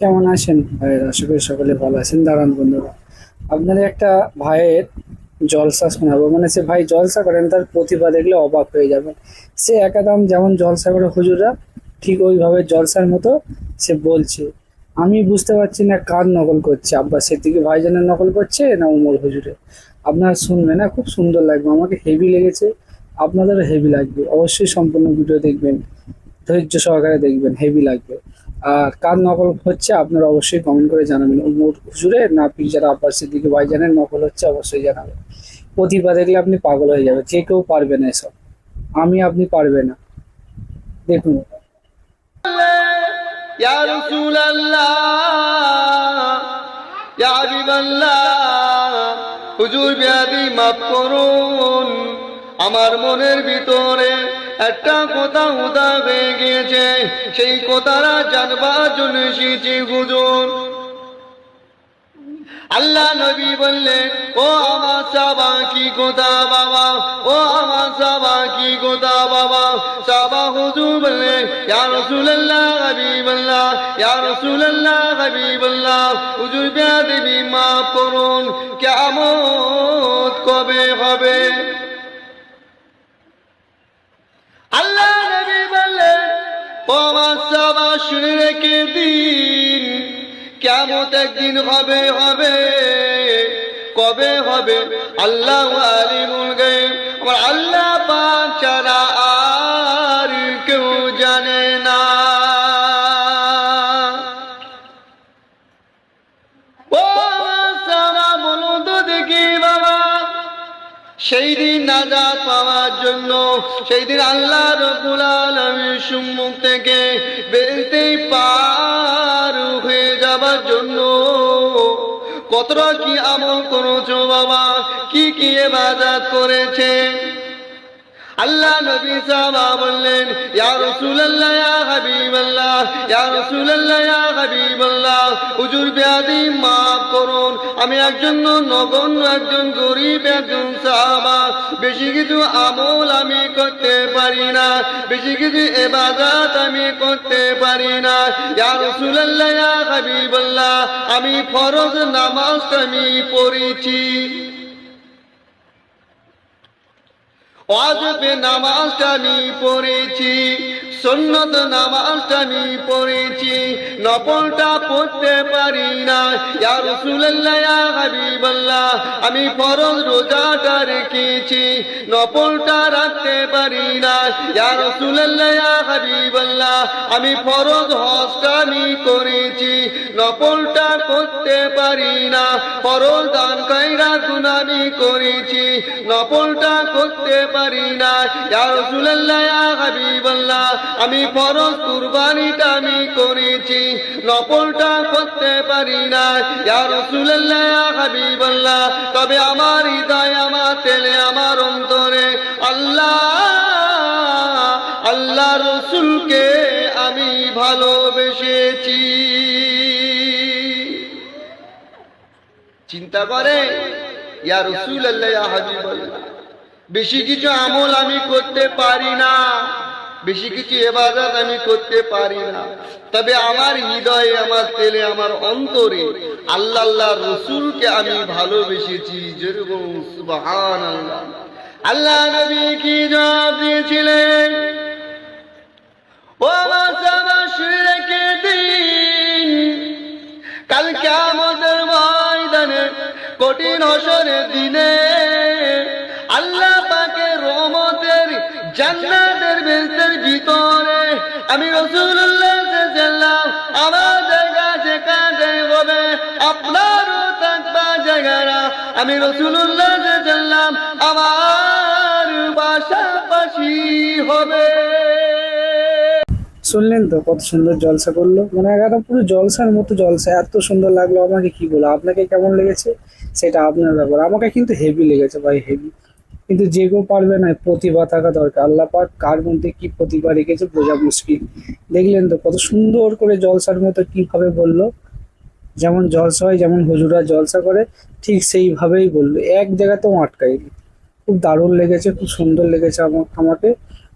কেমন আছেন? ভাইয়ের আশা করি সকলে ভালো আছেন। দাঁড়ান বন্ধুরা। আপনাদের একটা ভাইয়ের জলসা শোনাবো। মানে সে ভাই জলসা করেন, তার প্রতিভা দেখলে অবাক হয়ে যাবেন সে একাদাম যেমন জলসা করে হুজুরা ঠিক ওইভাবে জলসার মতো সে বলছে। আমি বুঝতে পারছি না কার নকল করছে। আব্বাস সিদ্দিকি ভাইজানের নকল করছে না উমর হুজুরে আপনারা শুনবেন না খুব সুন্দর লাগবে। আমাকে হেভি লেগেছে। আপনাদেরও হেভি লাগবে। অবশ্যই সম্পূর্ণ ভিডিও দেখবেন। ধৈর্য সহকারে দেখবেন। হেভি লাগবে। আর কার নকল হচ্ছে আপনারা অবশ্যই কমেন্ট করে জানাবেন। উমর হুজুরের না পিকজার আব্বাস সিদ্দিকি ভাইজানের নকল হচ্ছে অবশ্যই জানাবেন। প্রতিভা দেখলে আপনি পাগল হয়ে যাবে যে কেউ পারবে না এসব। আমি, আপনি পারবে না। দেখুন। হুজুর করুন। আমার মনের ভিতরে একটা কথা উদা হয়ে গিয়েছে, সেই কথাটা জানবার জন্য এসেছি হুজুর আল্লাহ নবী বললেন, ও আমার সাবা, কি কথা বাবা? ও আমার সাবা, কি কথা বাবা? সাবা হুজুর বললেন, ইয়া রাসূলুল্লাহ, হাবিবাল্লাহ, ইয়া রাসূলুল্লাহ, হাবিবাল্লাহ, হুজুর বেয়াদবি মাফ করুন, কিয়ামত কবে হবে? শুনে রেখে দিন। কেমত একদিন হবে হবে। কবে হবে? আল্লাহ আলিমুল গায়ব। আমার আল্লাহ সেই দিন নাজাদ পাওয়ার জন্য, সেই দিন আল্লাহ রবুল আলমী সম্মুখ থেকে বেরতে পার হয়ে যাবার জন্য। কতটা কি আমল করেছ বাবা? কি কি এবাদত করেছে? আল্লাহ নবী সাহাবা বললেন, ইয়া রাসূলুল্লাহ হাবিবাল্লাহ, ইয়া রাসূলুল্লাহ হাবিবাল্লাহ, হুজুর বিয়াদি, মাফ করুন। আমি একজন নগণ্য, একজন গরিব, একজন সাহাবা। বেশি কিছু আমল আমি করতে পারি না, বেশি কিছু ইবাদত আমি করতে পারি না। ইয়া রাসূলুল্লাহ হাবিবাল্লাহ, আমি ফরজ নামাজ আমি পড়েছি। অজবে নামাজটা আমি পড়েছি সন্ন্যত নামাজটা আমি পড়েছি। নকলটা পড়তে পারি না। ইয়া রাসূলুল্লাহ হাবিবাল্লাহ, আমি ফরজ রোজাটা রেখেছি নকলটা রাখতে পারি না। ইয়া রাসূলুল্লাহ, ইয়া হাবিবাল্লাহ, আমি ফরজ হজটা করেছি নকলটা করতে পারি না। ফরজ দান কাইরা গুনামি করেছি নকলটা করতে পারি না। ইয়া রাসূলুল্লাহ হাবিবাল্লাহ, আমি ফরজ কুরবানিটা আমি করেছি নকলটা করতে পারি না। ইয়া রাসূলুল্লাহ, ইয়া হাবিবাল্লাহ, তবে আমার হৃদয়, আমার তেলে, আমার অন্তরে আল্লাহ আল্লাহ রসুলকে আমি ভালোবেসেছি। চিন্তা করে, ইয়া রসুল আল্লাহ হাবিবাল্লাহ, বেশি কিছু আমল আমি করতে পারি না। বেশি কিছু এবাদত আমি করতে পারি না। তবে আমার হৃদয়ে, আমার তেলে, আমার অন্তরে আল্লাহ আল্লাহ রসুলকে আমি ভালোবেসেছি। যেরকম সুবহান আল্লাহ আল্লাহ নবী কি জবাব দিয়েছিলেন? ও আমার রেখে দিন। কালকে আমাদের ময়দানে কঠিন হসরের দিনে জান্নাতের বেন্তের ভিতরে আমি রসুল্লাহ জানলাম আমার জায়গা যেখানে হবে, আপনারও থাকবা জায়গারা আমি রসুল্লাহ জানলাম আমার পাশাপাশি হবে। শুনলেন তো কত সুন্দর জলসা করল? মানে একটা পুরো জলসার মতো জলসা, এত সুন্দর লাগল। আমাকে কি বলো? আপনাকে কেমন লেগেছে? সেটা আপনার ব্যাপার। আমাকে কিন্তু হেভি লেগেছে ভাই হেভি কিন্তু যে কেউ পারবে না, প্রতিভা থাকা দরকার। আল্লাহ পাক কার মধ্যে কি প্রতিভা রেখেছে বোঝা মুশকিল। দেখলেন তো, কত সুন্দর করে জলসার মতো কীভাবে বলল, যেমন জলসা হয়, যেমন হুজুরা জলসা করে, ঠিক সেইভাবেই বলল। এক জায়গাতেও আটকায়নি খুব দারুণ লেগেছে, খুব সুন্দর লেগেছে আমা- আমাকে।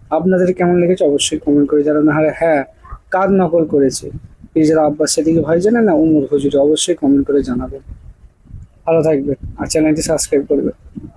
আপনাদের কেমন লেগেছে অবশ্যই কমেন্ট করে জানানো। আর হ্যাঁ কার নকল করেছে? পিরজাদা আব্বাস সেদিকে ভাই জানে না, উমর হুজুরি, অবশ্যই কমেন্ট করে জানাবেন। ভালো থাকবেন। আর চ্যানেলটি সাবস্ক্রাইব করবেন।